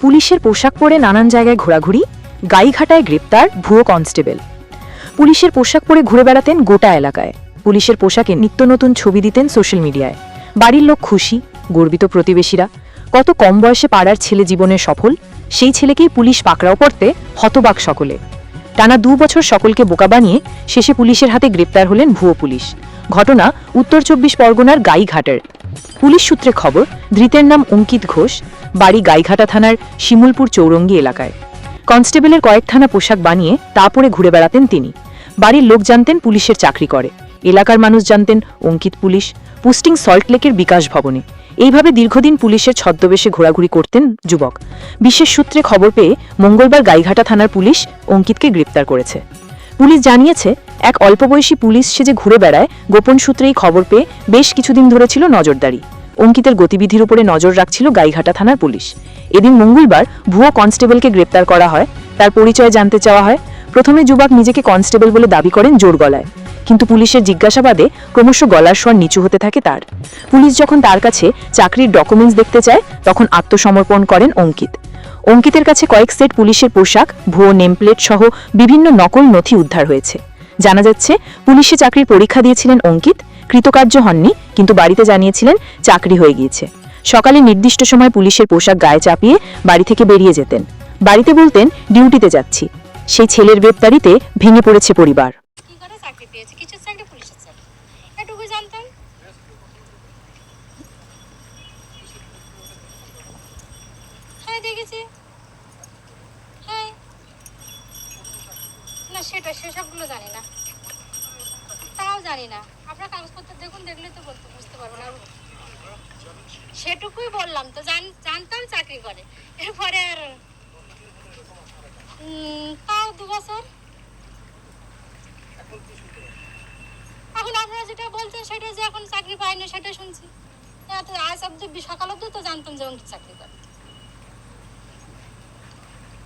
পুলিশের পোশাক পরে নানান জায়গায় ঘোরাঘুরি, গাইঘাটায় গ্রেপ্তার ভুয়ো কনস্টেবল। পুলিশের পোশাক পরে ঘুরে বেড়াতেন গোটা এলাকায়। পুলিশের পোশাকে নিত্য নতুন ছবি দিতেন সোশ্যাল মিডিয়ায়। বাড়ির লোক খুশি, গর্বিত প্রতিবেশীরা। কত কম বয়সে পাড়ার ছেলে জীবনে সফল, সেই ছেলেকেই পুলিশ পাকড়াও পড়তে হতবাক সকলে। টানা দু বছর সকলকে বোকা বানিয়ে শেষে পুলিশের হাতে গ্রেপ্তার হলেন ভুয়ো পুলিশ। ঘটনা উত্তর চব্বিশ পরগনার গাইঘাটের। পুলিশ সূত্রে খবর, ধৃতের নাম অঙ্কিত ঘোষ, বাড়ি গাইঘাটা থানার শিমুলপুর চৌরঙ্গি এলাকায়। কনস্টেবলের কয়েক থানা পোশাক বানিয়ে তা পরে ঘুরে বেড়াতেন তিনি। বাড়ির লোক জানতেন পুলিশের চাকরি করে। এলাকার মানুষ জানতেন অঙ্কিত পুলিশ পোস্টিং সল্টলেকের বিকাশ ভবনে। এইভাবে দীর্ঘদিন পুলিশের ছদ্মবেশে ঘোরাঘুরি করতেন যুবক। বিশেষ সূত্রে খবর পেয়ে মঙ্গলবার গাইঘাটা থানার পুলিশ অঙ্কিতকে গ্রেপ্তার করেছে। পুলিশ জানিয়েছে, এক অল্পবয়সী পুলিশ সেজে ঘুরে বেড়ায়, গোপন সূত্রেই খবর পেয়ে বেশ কিছুদিন ধরে ছিল নজরদারি। অঙ্কিতের গতিবিধির উপরে নজর রাখছিল গাইঘাটা থানার পুলিশ। এদিন মঙ্গলবার ভুয়ো কনস্টেবলকে গ্রেপ্তার করা হয়। তার পরিচয় জানতে চাওয়া হয়। প্রথমে যুবক নিজেকে কনস্টেবল বলে দাবি করেন জোর গলায়। কিন্তু পুলিশের জিজ্ঞাসাবাদে ক্রমশ গলার স্বর নিচু হতে থাকে তার। পুলিশ যখন তার কাছে চাকরির ডকুমেন্টস দেখতে চায়, তখন আত্মসমর্পণ করেন অঙ্কিত। অঙ্কিতের কাছে কয়েক সেট পুলিশের পোশাক, ভুয়ো নেমপ্লেট সহ বিভিন্ন নকল নথি উদ্ধার হয়েছে। জানা যাচ্ছে, পুলিশে চাকরির পরীক্ষা দিয়েছিলেন অঙ্কিত, কৃতকার্য হননি, কিন্তু বাড়িতে জানিয়েছিলেন চাকরি হয়ে গিয়েছে। সকালে নির্দিষ্ট সময় পুলিশের পোশাক গায়ে চাপিয়ে বাড়ি থেকে বেরিয়ে যেতেন। বাড়িতে বলতেন, ডিউটিতে যাচ্ছি। সেই ছেলের গ্রেপ্তারিতে ভেঙে পড়েছে পরিবার কি করে চাকরি পেয়েছে কিসের চাকরি পুলিশের চাকরি এটুকু জানতাম হ্যাঁ হ্যাঁ না, সেটা সেসবগুলো জানি না। তাও জানি না। আপনার কাগজপত্র দেখুন দেখলে তো বলতে বুঝতে পারব না। সেটুকুই বললাম তো, জান- জানতাম চাকরি করে। এরপরে আর তাও দু বছর। এখন আপনারা যেটা বলছেন, সেটা যে এখন চাকরি পায়নি সেটা শুনছি। আজ অব্দি সকাল অব্দি তো জানতাম যে চাকরি করে।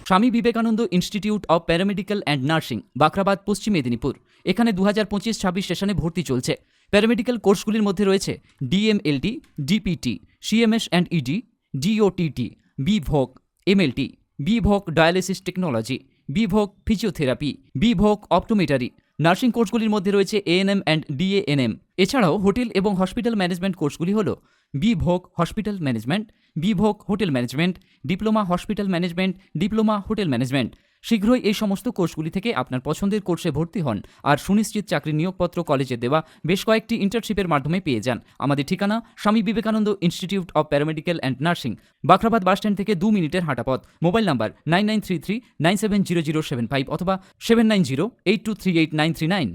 Swami Vivekananda institute of paramedical and nursing Bakhrabad Paschim Medinipur. এখানে দু হাজার পঁচিশ ছাব্বিশ সেশনে ভর্তি চলছে। প্যারামেডিক্যাল কোর্সগুলির মধ্যে রয়েছে DMLT, DPT, CMS and ED, DOTT বিভোগ MLT বিভোগ ডায়ালিসিস টেকনোলজি বিভোগ ফিজিওথেরাপি বিভোগ অপটোমেটারি। নার্সিং কোর্সগুলির মধ্যে রয়েছে এএনএম অ্যান্ড ডিএএনএম। এছাড়াও হোটেল এবং হসপিটাল ম্যানেজমেন্ট কোর্সগুলি হল বিভোগ hospital management বিভোগ hotel management, diploma hospital management, diploma hotel management. শীঘ্রই এই সমস্ত কোর্সগুলি থেকে আপনার পছন্দের কোর্সে ভর্তি হন আর সুনিশ্চিত চাকরির নিয়োগপত্র কলেজে দেওয়া বেশ কয়েকটি ইন্টার্নশিপের মাধ্যমে পেয়ে যান। আমাদের ঠিকানা Swami Vivekananda institute of paramedical and nursing Bakhrabad bus stand থেকে দু মিনিটের হাঁটাপথ mobile number nine nine three three nine seven zero zero seven five অথবা seven nine zero eight two three eight nine three nine.